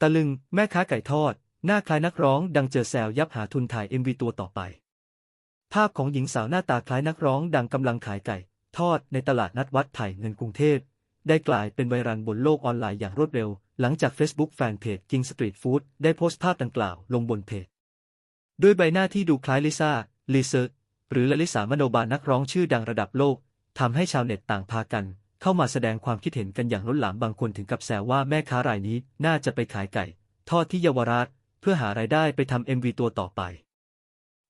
ตะลึง แม่ค้าไก่ทอด หน้าคล้ายนักร้องดังเจอแซวยับหาทุนถ่าย MV ตัวต่อไป ภาพของหญิงสาวหน้าตาคล้ายนักร้องดังกำลังขายไก่ ทอดในตลาดนัดวัดไถ่เงินกรุงเทพ ได้กลายเป็นไวรัลบนโลกออนไลน์อย่างรวดเร็ว หลังจาก Facebook แฟนเพจ King Street Food ได้โพสต์ภาพดังกล่าวลงบนเพจ ด้วยใบหน้าที่ดูคล้ายลิซ่าลีเซอร์หรือลลิสามโนบาลนักร้องชื่อดังระดับโลกทำให้ชาวเน็ตต่างพากัน เข้ามาแสดงความคิดเห็นกันอย่างล้นหลามบางคนถึงกับแซวว่าแม่ค้ารายนี้น่าจะไปขายไก่ ทอดที่เยาวราช เพื่อหารายได้ไปทำเอ็มวีตัวต่อไป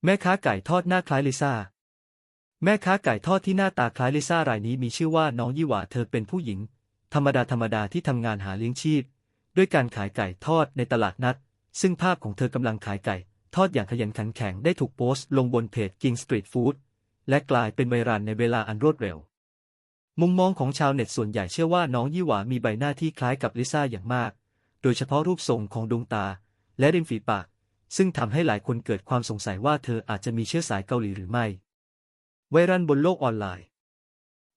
แม่ค้าไก่ทอดหน้าคล้ายลิซ่าแม่ค้าไก่ทอดที่หน้าตาคล้ายลิซ่ารายนี้มีชื่อว่าน้องยี่หว่าเธอเป็นผู้หญิง ธรรมดาธรรมดาที่ทำงานหาเลี้ยงชีพ ด้วยการขายไก่ทอดในตลาดนัด ซึ่งภาพของเธอกำลังขายไก่ ทอดอย่างขยันขันแข็งได้ถูกโพสต์ลงบนเพจ King Street Food และกลายเป็นไวรัลในเวลาอันรวดเร็ว มุมมองของชาวเน็ตส่วนใหญ่เชื่อว่าน้องยี่หวามีใบหน้าที่คล้ายกับลิซ่าอย่างมาก โดยเฉพาะรูปทรงของดวงตา และริมฝีปาก ซึ่งทำให้หลายคนเกิดความสงสัยว่าเธออาจจะมีเชื้อสายเกาหลีหรือไม่ ไวรัลบนโลกออนไลน์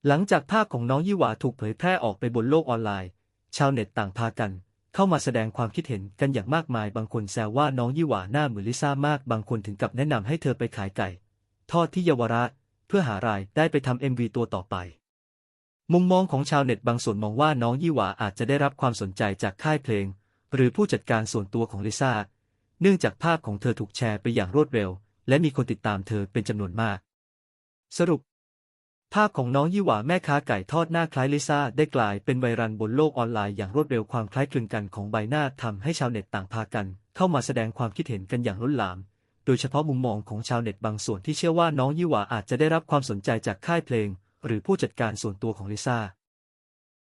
หลังจากภาพของน้องยี่หวาถูกเผยแพร่ออกไปบนโลกออนไลน์ ชาวเน็ตต่างพากัน เข้ามาแสดงความคิดเห็นกันอย่างมากมาย บางคนแซวว่าน้องยี่หวาหน้าเหมือนลิซ่ามาก บางคนถึงกับแนะนำให้เธอไปขายไก่ ทอดที่เยาวราชเพื่อหารายได้ไปทำเอ็มวีตัวต่อไป มุมมองของชาวเน็ตบางส่วนมองว่าน้องยี่หวาอาจจะได้รับความสนใจจากค่ายเพลง หรือผู้จัดการส่วนตัวของลิซ่า เนื่องจากภาพของเธอถูกแชร์ไปอย่างรวดเร็ว และมีคนติดตามเธอเป็นจำนวนมาก สรุป ภาพของน้องยี่หวาแม่ค้าไก่ทอดหน้าคล้ายลิซ่าได้กลายเป็นไวรัลบนโลกออนไลน์อย่างรวดเร็วความคล้ายคลึงกันของใบหน้าทำให้ชาวเน็ตต่างพากัน เข้ามาแสดงความคิดเห็นกันอย่างล้นหลาม โดยเฉพาะมุมมองของชาวเน็ตบางส่วนที่เชื่อว่าน้องยี่หวาอาจจะได้รับความสนใจจากค่ายเพลง หรือผู้จัดการส่วนตัวของลิซ่า